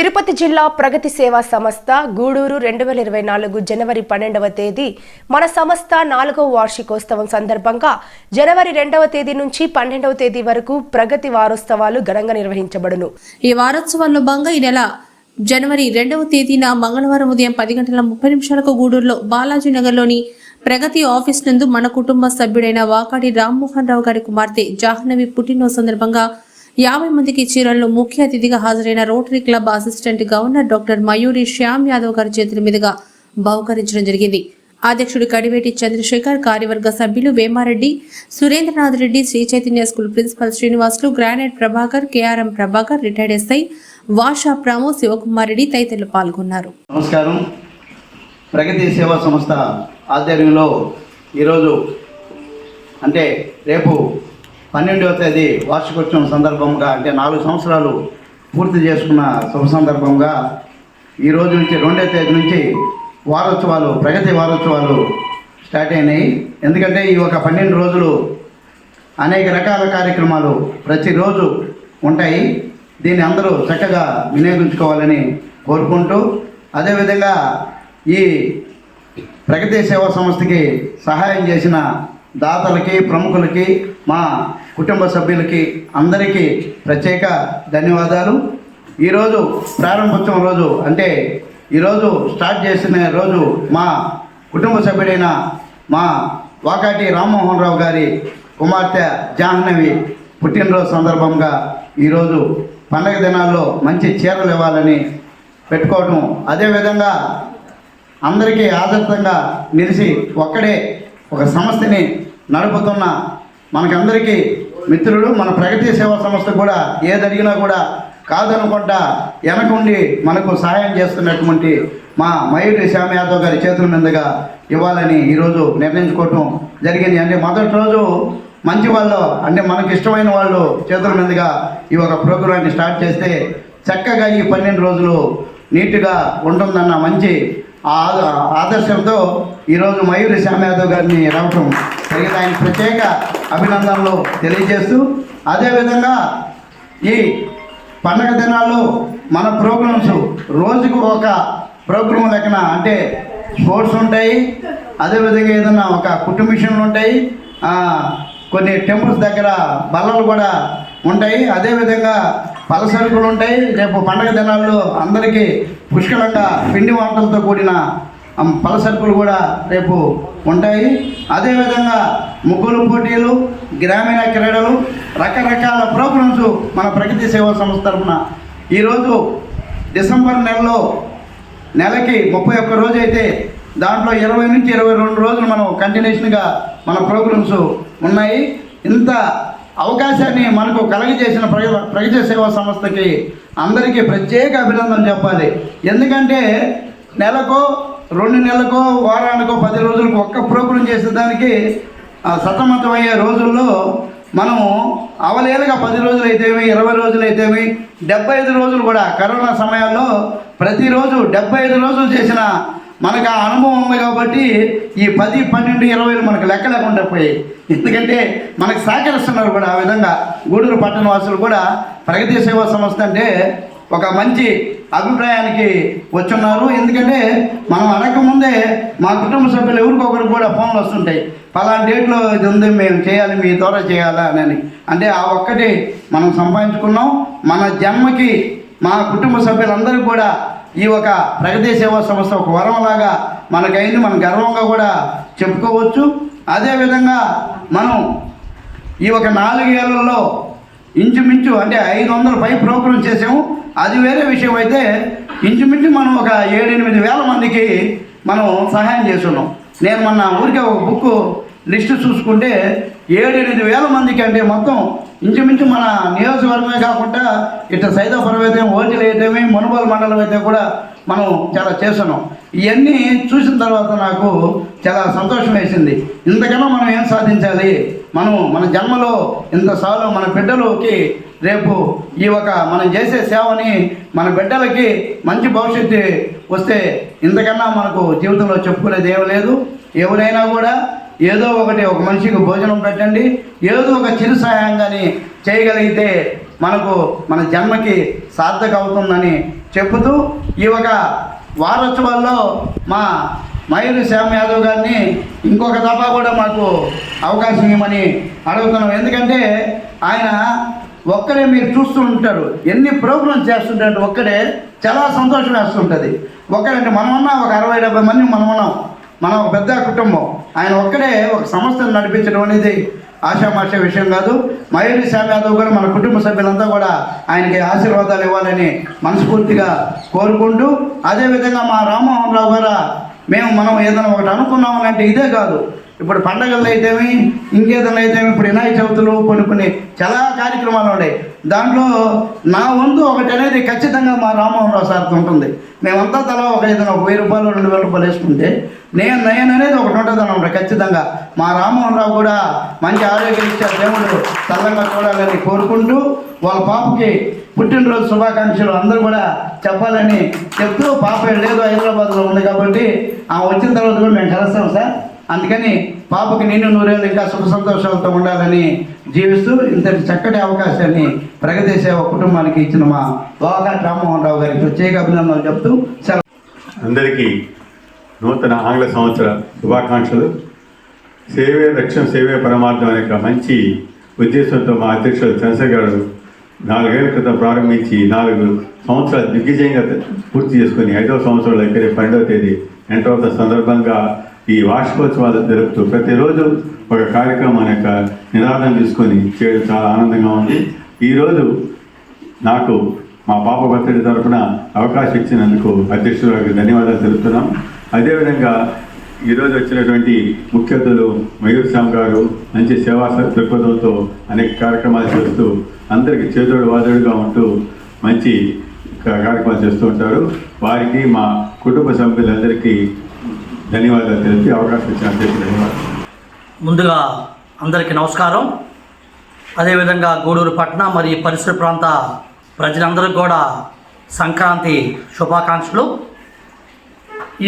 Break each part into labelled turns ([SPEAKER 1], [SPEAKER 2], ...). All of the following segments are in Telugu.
[SPEAKER 1] తిరుపతి జిల్లా ప్రగతి సేవా సంస్థ గూడూరు రెండు వేల ఇరవై నాలుగు జనవరి పన్నెండవ తేదీ మన సంస్థ నాలుగవ వార్షికోత్సవం సందర్భంగా జనవరి రెండవ తేదీ నుంచి పన్నెండవ తేదీ వరకు ప్రగతి వారోత్సవాలు ఘనంగా నిర్వహించబడును.
[SPEAKER 2] ఈ వారోత్సవాల్లో భాగంగా ఈ నెల జనవరి రెండవ తేదీన మంగళవారం ఉదయం పది గంటల ముప్పై నిమిషాలకు గూడూరులో బాలాజీ నగర్లోని ప్రగతి ఆఫీస్ నందు మన కుటుంబ సభ్యుడైన వాకాటి రామ్మోహన్ రావు గారి కుమార్తె జాహ్నవి పుట్టినరోజు సందర్భంగా యాభై మందికి చీరల్లో ముఖ్య అతిథిగా హాజరైన Rotary Club assistant governor doctor Mayuri Shyam Yadav గారి చేతుల మీదుగా బహుకరించడం జరిగింది. అధ్యక్షుడు కడివేటి చంద్రశేఖర్ కార్యవర్గ సభ్యులు Vemareddy Surendranath Reddy Sri Chaitanya school principal Srinivasulu granite Prabhakar KRM Prabhakar retired SI Washa ప్రామో Shivakumar Reddy తదితరులు పాల్గొన్నారు.
[SPEAKER 3] నమస్కారం. ప్రగతి సేవా సంస్థ ఆధ్వర్యంలో ఈరోజు అంటే రేపు పన్నెండవ తేదీ వార్షికోత్సవం సందర్భంగా అంటే నాలుగు సంవత్సరాలు పూర్తి చేసుకున్న శుభ సందర్భంగా ఈ రోజు నుంచి రెండో తేదీ నుంచి వారోత్సవాలు ప్రగతి వారోత్సవాలు స్టార్ట్ అయినాయి. ఎందుకంటే ఈ ఒక పన్నెండు రోజులు అనేక రకాల కార్యక్రమాలు ప్రతిరోజు ఉంటాయి. దీన్ని అందరూ చక్కగా వినియోగించుకోవాలని కోరుకుంటూ అదేవిధంగా ఈ ప్రగతి సేవా సంస్థకి సహాయం చేసిన దాతలకి ప్రముఖులకి మా కుటుంబ సభ్యులకి అందరికీ ప్రత్యేక ధన్యవాదాలు. ఈరోజు ప్రారంభోత్సవం రోజు అంటే ఈరోజు స్టార్ట్ చేసిన రోజు మా కుటుంబ సభ్యుడైన మా వాకాటి రామ్మోహన్ రావు గారి కుమార్తె జాహ్నవి పుట్టినరోజు సందర్భంగా ఈరోజు పండగ దినాల్లో మంచి చీరలు ఇవ్వాలని పెట్టుకోవటం. అదేవిధంగా అందరికీ ఆదర్శంగా నిలిచి ఒక్కడే ఒక సంస్థని నడుపుతున్న మనకందరికీ మిత్రుడు మన ప్రగతి సేవా సంస్థ కూడా ఏది అడిగినా కూడా కాదనుకుంటా వెనకుండి మనకు సహాయం చేస్తున్నటువంటి మా మయూరి శ్యామ యాదవ్ గారి చేతుల మీదుగా ఇవ్వాలని ఈరోజు నిర్ణయించుకోవటం జరిగింది. అంటే మొదటి రోజు మంచి వాళ్ళు అంటే మనకు ఇష్టమైన వాళ్ళు చేతుల మీదుగా ఈ ఒక ప్రోగ్రాన్ని స్టార్ట్ చేస్తే చక్కగా ఈ పన్నెండు రోజులు నీట్గా ఉంటుందన్న మంచి ఆదర్శంతో ఈరోజు మయూరి శ్యామ్ యాదవ్ గారిని రావటం జరిగింది ఆయన ప్రత్యేక అభినందనలు తెలియజేస్తూ అదేవిధంగా ఈ పండగ దినాల్లో మన ప్రోగ్రామ్స్ రోజుకు ఒక ప్రోగ్రాం లెక్కన అంటే స్పోర్ట్స్ ఉంటాయి అదేవిధంగా ఏదైనా ఒక కుటుంబ మిషన్లు ఉంటాయి కొన్ని టెంపుల్స్ దగ్గర బల్లలు కూడా ఉంటాయి. అదేవిధంగా పలసరుకులు ఉంటాయి. రేపు పండగ దినాల్లో అందరికీ పుష్కలంగా పిండి వంటలతో కూడిన పలసరుకులు కూడా రేపు ఉంటాయి. అదేవిధంగా ముగ్గులు పోటీలు గ్రామీణ క్రీడలు రకరకాల ప్రోగ్రామ్స్ మన ప్రగతి సేవా సంస్థ తరఫున ఈరోజు డిసెంబర్ నెలలో నెలకి ముప్పై ఒక్క రోజు అయితే దాంట్లో ఇరవై నుంచి ఇరవై రెండు రోజులు మనం కంటిన్యూషన్గా మన ప్రోగ్రామ్స్ ఉన్నాయి. ఇంత అవకాశాన్ని మనకు కలగజేసిన ప్రజ ప్రజ సేవా సంస్థకి అందరికీ ప్రత్యేక అభినందన చెప్పాలి. ఎందుకంటే నెలకో రెండు నెలలకో వారానికో పది రోజులకు ఒక్క ప్రోగ్రాం చేసేదానికి సతమతమయ్యే రోజుల్లో మనము అవలేలుగా పది రోజులు అయితేమి ఇరవై రోజులు అయితేమి డెబ్బై ఐదు రోజులు కూడా కరోనా సమయాల్లో ప్రతిరోజు డెబ్బై ఐదు రోజులు చేసిన మనకు ఆ అనుభవం ఉంది కాబట్టి ఈ పది పన్నెండు ఇరవైలు మనకు లెక్క లేకుండా పోయాయి. ఎందుకంటే మనకు సహకరిస్తున్నారు కూడా ఆ విధంగా. గూడూరు పట్టణ వాసులు కూడా ప్రగతి సేవా సంస్థ అంటే ఒక మంచి అభిప్రాయానికి వచ్చున్నారు. ఎందుకంటే మనం అనకముందే మా కుటుంబ సభ్యులు ఎవరికొకరు కూడా ఫోన్లు వస్తుంటాయి. పలానా డేట్లో ఇది ఉంది మేము చేయాలి మీ ద్వారా చేయాలా అని. అంటే ఆ ఒక్కటి మనం సంపాదించుకున్నాం. మన జన్మకి మా కుటుంబ సభ్యులందరూ కూడా ఈ ఒక ప్రగతి సేవా సంస్థ ఒక వరంలాగా మనకైంది. మనం గర్వంగా కూడా చెప్పుకోవచ్చు. అదేవిధంగా మనం ఈ ఒక నాలుగేళ్ళలో ఇంచుమించు అంటే ఐదు వందల పై ప్రోగ్రాం చేసాము. అది వేరే విషయం అయితే ఇంచుమించు మనం ఒక ఏడెనిమిది వేల మందికి మనం సహాయం చేస్తున్నాం. నేను మొన్న ఊరికే ఒక బుక్ లిస్టు చూసుకుంటే ఏడెనిమిది వేల మందికి అంటే మొత్తం ఇంచుమించు మన నియోజకవర్గమే కాకుండా ఇట్లా సైదాపురం అయితే ఓటిలు వేయటమే మునుగోలు మండలం అయితే కూడా మనం చాలా చేస్తున్నాం. ఇవన్నీ చూసిన తర్వాత నాకు చాలా సంతోషం వేసింది. ఇంతకన్నా మనం ఏం సాధించాలి? మనం మన జన్మలో ఇంత సార్లు మన బిడ్డలోకి రేపు ఈ ఒక మనం చేసే సేవని మన బిడ్డలకి మంచి భవిష్యత్తు వస్తే ఇంతకన్నా మనకు జీవితంలో చెప్పుకునేది ఏం లేదు. ఎవరైనా కూడా ఏదో ఒకటి ఒక మనిషికి భోజనం పెట్టండి ఏదో ఒక చిరు సహాయంగాని చేయగలిగితే మనకు మన జన్మకి సార్థక అవుతుందని చెబుతూ ఈ ఒక వారోత్సవాల్లో మా మయూరి శ్యామ్ యాదవ్ గారిని ఇంకొక దఫా కూడా మాకు అవకాశం ఇవ్వమని అడుగుతున్నాం. ఎందుకంటే ఆయన ఒక్కడే మీరు చూస్తూ ఉంటారు ఎన్ని ప్రోగ్రామ్స్ చేస్తుంటారు ఒక్కడే చాలా సంతోషం వేస్తుంటుంది. ఒక్కడంటే మనమన్నా ఒక అరవై డెబ్బై మంది మనమన్నాం. మనం ఒక పెద్ద కుటుంబం. ఆయన ఒక్కడే ఒక సంస్థను నడిపించడం అనేది ఆశామాష విషయం కాదు. మయూరి శ్యామ్ యాదవ్ కూడా మన కుటుంబ సభ్యులంతా కూడా ఆయనకి ఆశీర్వాదాలు ఇవ్వాలని మనస్ఫూర్తిగా కోరుకుంటూ అదేవిధంగా మా రామ్మోహన్ రావు గారు మేము మనం ఏదైనా ఒకటి అనుకున్నామని అంటే ఇదే కాదు. ఇప్పుడు పండగలు అయితేమి ఇంకేదైనా అయితేమి ఇప్పుడు వినాయక చవితులు కొన్ని కొన్ని చాలా కార్యక్రమాలు ఉన్నాయి. దాంట్లో నా వంతు ఒకటి అనేది ఖచ్చితంగా మా రామ్మోహన్ రావు సార్కి ఉంటుంది. మేమంతా తలా ఒక విధంగా ఒక వెయ్యి రూపాయలు రెండు వేల రూపాయలు వేసుకుంటే నేను నేను అనేది ఒకటి ఉంటుంది అనమాట ఖచ్చితంగా. మా రామ్మోహన్ రావు కూడా మంచి ఆరోగ్యం ఇచ్చారు దేవుడు చల్లంగా చూడాలని కోరుకుంటూ వాళ్ళ పాపకి పుట్టినరోజు శుభాకాంక్షలు అందరూ కూడా చెప్పాలని చెప్తూ పాప లేదు హైదరాబాద్లో ఉంది కాబట్టి ఆ వచ్చిన తర్వాత కూడా మేము కలుస్తాం సార్. అందుకని పాపకి నిన్ను నూరేళ్ళు ఇంకా సుఖ సంతోషాలతో ఉండాలని జీవిస్తూ ఇంతటి చక్కటి అవకాశాన్ని ప్రగతి సేవ కుటుంబానికి ఇచ్చిన మా వాకాటి రామ్మోహన్ రావు గారికి ప్రత్యేక అభినందనలు చెప్తూ సెలవు.
[SPEAKER 4] అందరికీ నూతన ఆంగ్ల సంవత్సర శుభాకాంక్షలు. సేవే లక్ష్యం సేవే పరమార్థం అనే ఒక మంచి ఉద్దేశంతో మా అధ్యక్షుడు చంద్రశేఖర్ గారు నాలుగేళ్ళ క్రితం ప్రారంభించి నాలుగు సంవత్సరాలు దిగ్విజయంగా పూర్తి చేసుకుని ఐదవ సంవత్సరంలో ఎక్కడే పన్నెండవ తేదీ ఎంటర్ సందర్భంగా ఈ వార్షికోత్సవాలు జరుపుతూ ప్రతిరోజు ఒక కార్యక్రమం యొక్క నిరాదం తీసుకొని చేయడం చాలా ఆనందంగా ఉంది. ఈరోజు నాకు మా పాప బర్త్డే తరఫున అవకాశం ఇచ్చినందుకు అధ్యక్షుడు గారికి ధన్యవాదాలు తెలుపుతున్నాం. అదేవిధంగా ఈరోజు వచ్చినటువంటి ముఖ్య అతిథులు మయూర్ శ్యామ్ గారు మంచి సేవా దృక్పథంతో అనేక కార్యక్రమాలు చేస్తూ అందరికీ చేదోడు వాదోడుగా ఉంటూ మంచి కార్యక్రమాలు చేస్తూ ఉంటారు. వారికి మా కుటుంబ సభ్యులందరికీ ధన్యవాదాలు. తెలిపి అవకాశం ఇచ్చిన ధన్యవాదాలు.
[SPEAKER 5] ముందుగా అందరికీ నమస్కారం. అదేవిధంగా గూడూరు పట్టణ మరియు పరిసర ప్రాంత ప్రజలందరికీ కూడా సంక్రాంతి శుభాకాంక్షలు.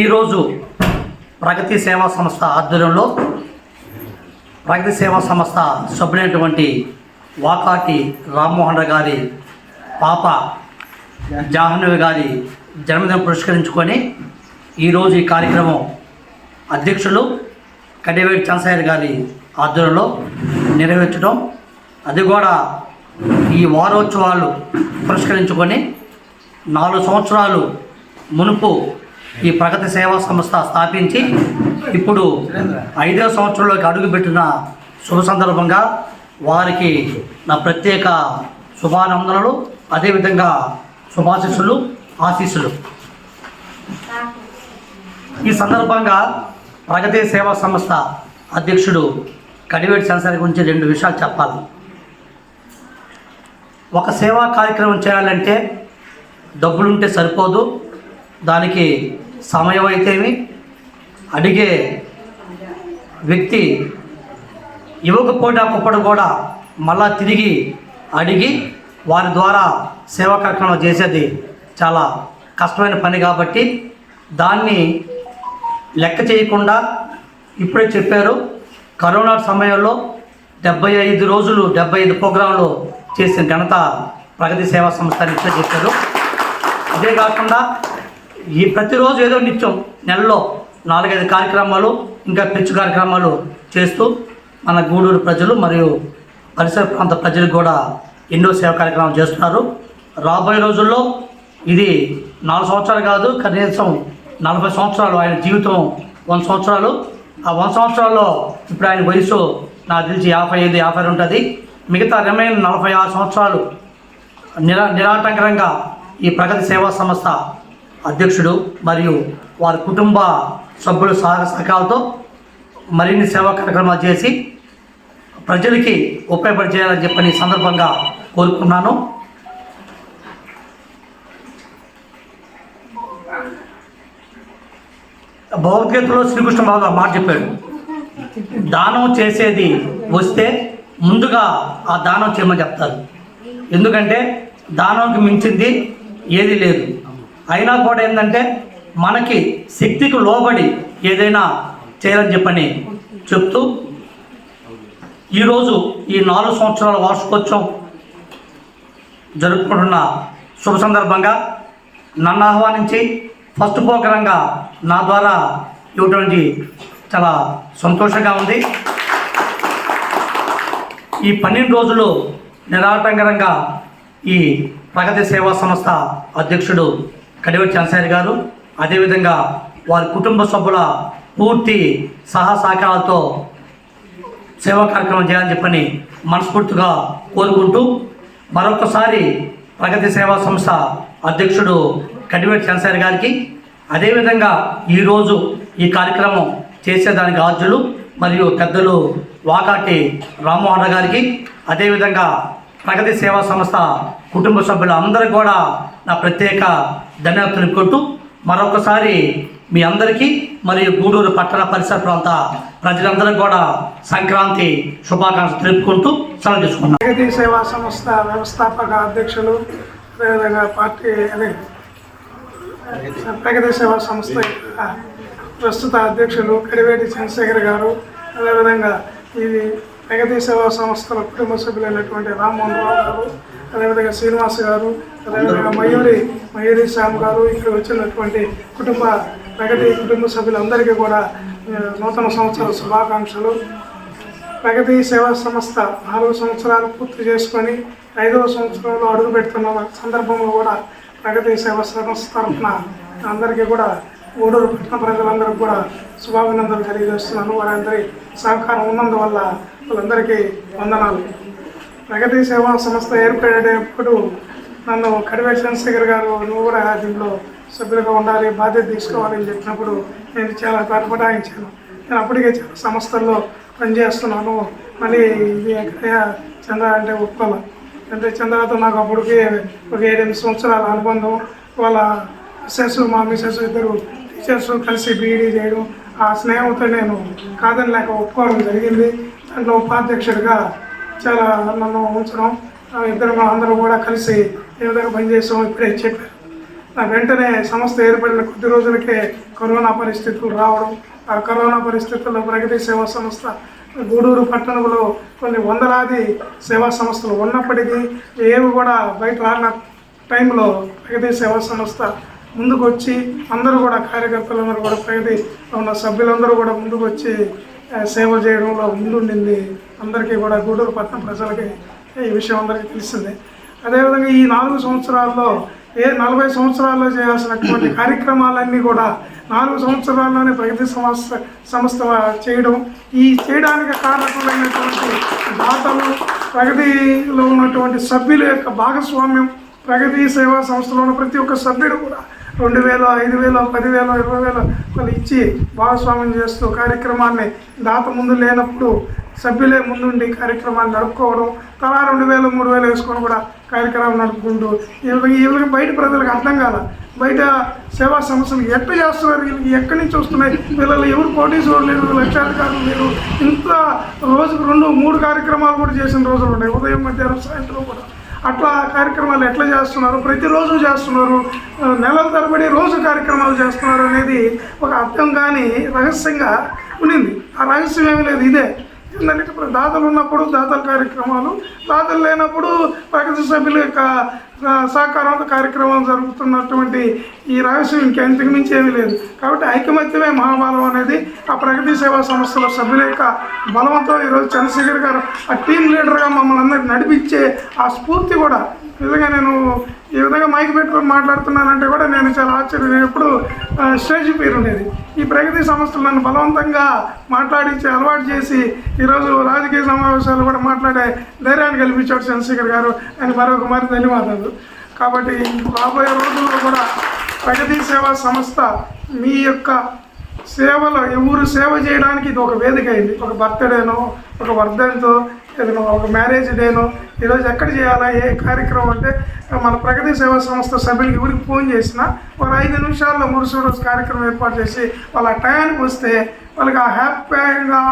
[SPEAKER 5] ఈరోజు ప్రగతి సేవా సంస్థ ఆధ్వర్యంలో ప్రగతి సేవా సంస్థ సభ్యులైనటువంటి వాకాటి రామ్మోహన్ గారి పాప జాహ్నవి గారి జన్మదినం పురస్కరించుకొని ఈరోజు ఈ కార్యక్రమం అధ్యక్షులు కడివేటి చంద్రశేఖర్ గారి ఆధ్వర్యంలో నిర్వహించడం. అది కూడా ఈ వారోత్సవాలు పురస్కరించుకొని నాలుగు సంవత్సరాలు మునుపు ఈ ప్రగతి సేవా సంస్థ స్థాపించి ఇప్పుడు ఐదవ సంవత్సరంలోకి అడుగుపెట్టిన శుభ సందర్భంగా వారికి నా ప్రత్యేక శుభానందనలు అదేవిధంగా శుభాశిస్సులు ఆశీస్సులు. ఈ సందర్భంగా ప్రగతి సేవా సంస్థ అధ్యక్షుడు కడివేటి సంసారి గురించి రెండు విషయాలు చెప్పాలి. ఒక సేవా కార్యక్రమం చేయాలంటే డబ్బులుంటే సరిపోదు దానికి సమయం అయితేమి అడిగే వ్యక్తి ఇవ్వకపోయినప్పుడు కూడా మళ్ళా తిరిగి అడిగి వారి ద్వారా సేవా కార్యక్రమం చేసేది చాలా కష్టమైన పని కాబట్టి దాన్ని లెక్క చేయకుండా ఇప్పుడే చెప్పారు కరోనా సమయంలో డెబ్బై ఐదు రోజులు డెబ్బై ఐదు ప్రోగ్రాంలు చేసిన ఘనత ప్రగతి సేవా సంస్థ ఇప్పుడే చెప్పారు. అదే కాకుండా ఈ ప్రతిరోజు ఏదో నిత్యం నెలలో నాలుగైదు కార్యక్రమాలు ఇంకా పిచ్చు కార్యక్రమాలు చేస్తూ మన గూడూరు ప్రజలు మరియు పరిసర ప్రాంత ప్రజలు కూడా ఎన్నో సేవ కార్యక్రమాలు చేస్తున్నారు. రాబోయే రోజుల్లో ఇది నాలుగు సంవత్సరాలు కాదు కనీసం నలభై సంవత్సరాలు ఆయన జీవితం వంద సంవత్సరాలు. ఆ వంద సంవత్సరాల్లో ఇప్పుడు ఆయన వయసు నాకు తెలిసి యాభై ఐదు యాభై ఉంటుంది మిగతా రిమైన్ నలభై ఆరు సంవత్సరాలు నిరా నిరాటంకరంగా ఈ ప్రగతి సేవా సంస్థ అధ్యక్షుడు మరియు వారి కుటుంబ సభ్యుల సహ సహకాలతో మరిన్ని సేవా కార్యక్రమాలు చేసి ప్రజలకి ఉపయోగపడి చేయాలని చెప్పని సందర్భంగా కోరుకున్నాను భగవద్గీతలో శ్రీకృష్ణ బాగా మాట చెప్పాడు. దానం చేసేది వస్తే ముందుగా ఆ దానం చేయమని చెప్తారు. ఎందుకంటే దానంకి మించింది ఏది లేదు. అయినా కూడా ఏంటంటే మనకి శక్తికి లోబడి ఏదైనా చేయాలని చెప్పని చెప్తూ ఈరోజు ఈ నాలుగు సంవత్సరాల వార్షికోత్సవం జరుపుకుంటున్న శుభ సందర్భంగా నన్ను ఆహ్వానించి ఫస్ట్ పోకరంగా నా ద్వారా ఇవ్వటువంటి చాలా సంతోషంగా ఉంది. ఈ పన్నెండు రోజులు నిరాటంకరంగా ఈ ప్రగతి సేవా సంస్థ అధ్యక్షుడు కడివెట్టి చంద్రశేఖర్ గారు అదేవిధంగా వారి కుటుంబ సభ్యుల పూర్తి సహా సహకారాలతో సేవా కార్యక్రమం చేయాలని చెప్పని మనస్ఫూర్తిగా కోరుకుంటూ మరొకసారి ప్రగతి సేవా సంస్థ అధ్యక్షుడు కడివేటి చంద్రశేఖర్ గారికి. అదేవిధంగా ఈరోజు ఈ కార్యక్రమం చేసేదానికి ఆర్జులు మరియు పెద్దలు వాకాటి రామ్మోహన్ గారికి. అదేవిధంగా ప్రగతి సేవా సంస్థ కుటుంబ సభ్యులు అందరూ కూడా నా ప్రత్యేక ధన్యవాదాలు తెలుపుకుంటూ మరొకసారి మీ అందరికీ మరియు గూడూరు పట్టణ పరిసర ప్రాంత ప్రజలందరూ కూడా సంక్రాంతి శుభాకాంక్షలు తెలుపుకుంటూ సెలవు తీసుకున్నాను.
[SPEAKER 6] ప్రగతి సేవా సంస్థ వ్యవస్థాపక అధ్యక్షులు అదేవిధంగా పార్టీ ప్రగతి సేవా సంస్థ ప్రస్తుత అధ్యక్షులు కడివేటి చంద్రశేఖర్ గారు అదేవిధంగా ఇది ప్రగతి సేవా సంస్థల కుటుంబ సభ్యులైనటువంటి రామ్మోహన్ రావు గారు అదేవిధంగా శ్రీనివాస్ గారు అదేవిధంగా మయూరి మయూరి శ్యామ్ గారు ఇక్కడ వచ్చినటువంటి కుటుంబ ప్రగతి కుటుంబ సభ్యులందరికీ కూడా నూతన సంవత్సర శుభాకాంక్షలు. ప్రగతి సేవా సంస్థ నాలుగు సంవత్సరాలు పూర్తి చేసుకొని ఐదవ సంవత్సరంలో అడుగు పెడుతున్న సందర్భంలో కూడా ప్రగతి సేవా సంస్థ తరఫున అందరికీ కూడా గూడూరు పట్టణ ప్రజలందరికీ కూడా శుభాభినందనలు తెలియజేస్తున్నాను. వారందరి సహకారం ఉన్నందువల్ల వాళ్ళందరికీ వందనాలు. ప్రగతి సేవా సంస్థ ఏర్పడేటప్పుడు నన్ను కడివే చంద్రశేఖర్ గారు నువ్వు కూడా దీంట్లో సభ్యులుగా ఉండాలి బాధ్యత తీసుకోవాలని చెప్పినప్పుడు నేను చాలా తటపటాయించాను నేను అప్పటికే చాలా సంస్థల్లో పనిచేస్తున్నాను. మళ్ళీ ఇది ఎక్కడ చంద్ర అంటే ఒప్పుకోవాలి అంటే చంద్రతో నాకు అప్పటికి ఒక ఏడెనిమిది సంవత్సరాల అనుబంధం. వాళ్ళ మిస్సెస్ మా మిస్సెస్ ఇద్దరు టీచర్స్ కలిసి బీఈడీ చేయడం. ఆ స్నేహంతో నేను కాదని లేక ఒప్పుకోవడం జరిగింది. దాంట్లో ఉపాధ్యక్షుడిగా చాలా నన్ను ఉంచడం. ఇద్దరు మా అందరం కూడా కలిసి ఏ విధంగా పనిచేస్తాం ఇప్పుడే చెప్పారు. నా వెంటనే సంస్థ ఏర్పడిన కొద్ది రోజులకే కరోనా పరిస్థితులు రావడం. ఆ కరోనా పరిస్థితుల్లో ప్రగతి సేవా సంస్థ గూడూరు పట్టణంలో కొన్ని వందలాది సేవా సంస్థలు ఉన్నప్పటికీ ఏవి కూడా బయట రాన టైంలో ప్రగతి సేవా సంస్థ ముందుకు వచ్చి అందరూ కూడా కార్యకర్తలందరూ కూడా ప్రగతి ఉన్న సభ్యులందరూ కూడా ముందుకు వచ్చి సేవ చేయడంలో ముందుండింది. అందరికీ కూడా గూడూరు పట్టణం ప్రజలకి ఈ విషయం అందరికీ తెలిసిందే. అదేవిధంగా ఈ నాలుగు సంవత్సరాల్లో ఏ నలభై సంవత్సరాల్లో చేయాల్సినటువంటి కార్యక్రమాలన్నీ కూడా నాలుగు సంవత్సరాల్లోనే ప్రగతి సంస్థ సంస్థ చేయడం. ఈ చేయడానికి కారణకులైనటువంటి దాతలు ప్రగతిలో ఉన్నటువంటి సభ్యుల యొక్క భాగస్వామ్యం ప్రగతి సేవా సంస్థలో ఉన్న ప్రతి ఒక్క సభ్యుడు కూడా రెండు వేలు ఐదు వేలు పదివేలు ఇరవై వేలు వాళ్ళు ఇచ్చి భాగస్వామ్యం చేస్తూ కార్యక్రమాన్ని దాత ముందు లేనప్పుడు సభ్యులే ముందుండి కార్యక్రమాన్ని నడుపుకోవడం తలా రెండు వేలు మూడు వేలు వేసుకొని కూడా కార్యక్రమం నడుపుకుంటూ వీళ్ళకి వీళ్ళకి బయట ప్రజలకు అర్థం కాల. బయట సేవా సంస్థలు ఎట్లా చేస్తున్నారు? వీళ్ళకి ఎక్కడి నుంచి వస్తున్నాయి? వీళ్ళలో ఎవరు కోటీశ్వరులు లేరు లక్షాధికారులు లేరు. ఇంత రోజుకు రెండు మూడు కార్యక్రమాలు కూడా చేసిన రోజులు ఉన్నాయి. ఉదయం మధ్యాహ్నం సాయంత్రం కూడా. అట్లా కార్యక్రమాలు ఎట్లా చేస్తున్నారు? ప్రతిరోజు చేస్తున్నారు? నెలల తరబడి రోజు కార్యక్రమాలు చేస్తున్నారు అనేది ఒక అర్థం కానీ రహస్యంగా ఉండింది ఆ రహస్యం ఏమీ లేదు ఇదే. ఏంటంటే ఇప్పుడు దాతలు ఉన్నప్పుడు దాతల కార్యక్రమాలు దాతలు లేనప్పుడు ప్రగతి సభ్యుల యొక్క సహకారంతో కార్యక్రమాలు జరుగుతున్నటువంటి ఈ రహస్యం ఇంకెంతకు మించి ఏమీ లేదు. కాబట్టి ఐకమత్యమే మహాబలం అనేది ఆ ప్రగతి సేవా సంస్థల సభ్యుల యొక్క బలంతో ఈరోజు చంద్రశేఖర్ గారు ఆ టీం లీడర్గా మమ్మల్ని అందరినీ నడిపించే ఆ స్ఫూర్తి కూడా. నిజంగా నేను ఈ విధంగా మైక్ పెట్టుకొని మాట్లాడుతున్నానంటే కూడా నేను చాలా ఆశ్చర్యం. నేను ఎప్పుడు స్టేజ్ పేరు ఉండేది. ఈ ప్రగతి సంస్థలు నన్ను బలవంతంగా మాట్లాడించి అలవాటు చేసి ఈరోజు రాజకీయ సమావేశాలు కూడా మాట్లాడే ధైర్యాన్ని కల్పించాడు చంద్రశేఖర్ గారు. అని మరొక మరి ధన్యవాదాలు. కాబట్టి రాబోయే రోజుల్లో కూడా ప్రగతి సేవా సంస్థ మీ యొక్క సేవలో ఎవరు సేవ చేయడానికి ఇది ఒక వేదిక అయింది. ఒక బర్త్డేనో ఒక వర్ధంతో ఏదైనా ఒక మ్యారేజ్ డేనో ఈరోజు ఎక్కడ చేయాలా ఏ కార్యక్రమం అంటే మన ప్రగతి సేవా సంస్థ సభ్యులకి ఎవరికి ఫోన్ చేసినా వాళ్ళు ఐదు నిమిషాల్లో మురుసు రోజు కార్యక్రమం ఏర్పాటు చేసి వాళ్ళ టయానికి వస్తే వాళ్ళకి ఆ హ్యాపీగా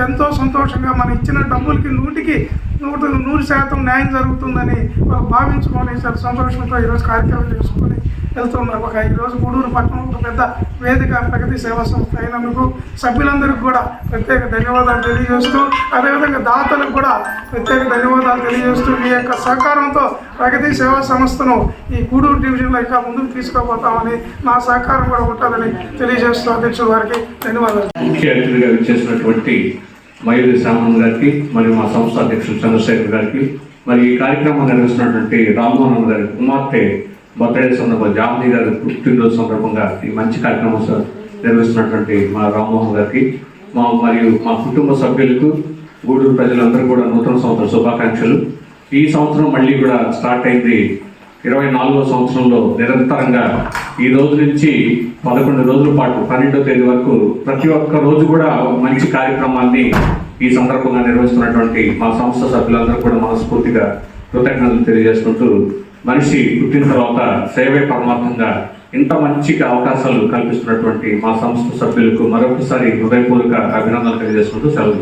[SPEAKER 6] ఎంతో సంతోషంగా మనం ఇచ్చిన డబ్బులకి నూటికి నూట నూరు శాతం న్యాయం జరుగుతుందని వాళ్ళు భావించుకొని చాలా సంతోషంతో ఈరోజు కార్యక్రమం చేసుకొని వెళ్తున్నారు. ఒక ఈరోజు గూడూరు పట్టణం ఒక పెద్ద వేదిక ప్రగతి సేవా సంస్థ అయినందుకు సభ్యులందరికీ కూడా ప్రత్యేక ధన్యవాదాలు తెలియజేస్తూ అదేవిధంగా దాతలకు కూడా ప్రత్యేక ధన్యవాదాలు తెలియజేస్తూ మీ యొక్క సహకారంతో ప్రగతి సేవా సంస్థను ఈ గూడూరు డివిజన్లో ఇంకా ముందుకు తీసుకుపోతామని నా సహకారం కూడా ఉంటుందని తెలియజేస్తూ అధ్యక్షుడు వారికి ధన్యవాదాలు.
[SPEAKER 7] ముఖ్య అతిథిగా చేసినటువంటి మయూరి సామన్ గారికి మరియు మా సంస్థ అధ్యక్షుడు చంద్రశేఖర్ గారికి మరి ఈ కార్యక్రమం నిర్వహిస్తున్నటువంటి రామ్మోహన్ గారి కుమార్తె బర్త్డే సందర్భంగా జామ్నీ గారి పుట్టినరోజు సందర్భంగా ఈ మంచి కార్యక్రమం నిర్వహిస్తున్నటువంటి మా రామ్మోహన్ గారికి మా మరియు మా కుటుంబ సభ్యులకు గూడూరు ప్రజలందరూ కూడా నూతన సంవత్సర శుభాకాంక్షలు. ఈ సంవత్సరం మళ్ళీ కూడా స్టార్ట్ అయింది. ఇరవై నాలుగో సంవత్సరంలో నిరంతరంగా ఈ రోజు నుంచి పదకొండు రోజుల పాటు పన్నెండో తేదీ వరకు ప్రతి ఒక్క రోజు కూడా మంచి కార్యక్రమాన్ని ఈ సందర్భంగా నిర్వహిస్తున్నటువంటి మా సంస్థ సభ్యులందరూ కూడా మనస్ఫూర్తిగా కృతజ్ఞతలు తెలియజేసుకుంటూ మనిషి పుట్టిన తర్వాత సేవే పరమార్థంగా ఇంత మంచి అవకాశాలు కల్పిస్తున్నటువంటి మా సంస్థ సభ్యులకు మరొకసారి హృదయపూర్వక అభినందనలు తెలియజేసుకుంటూ సెలవు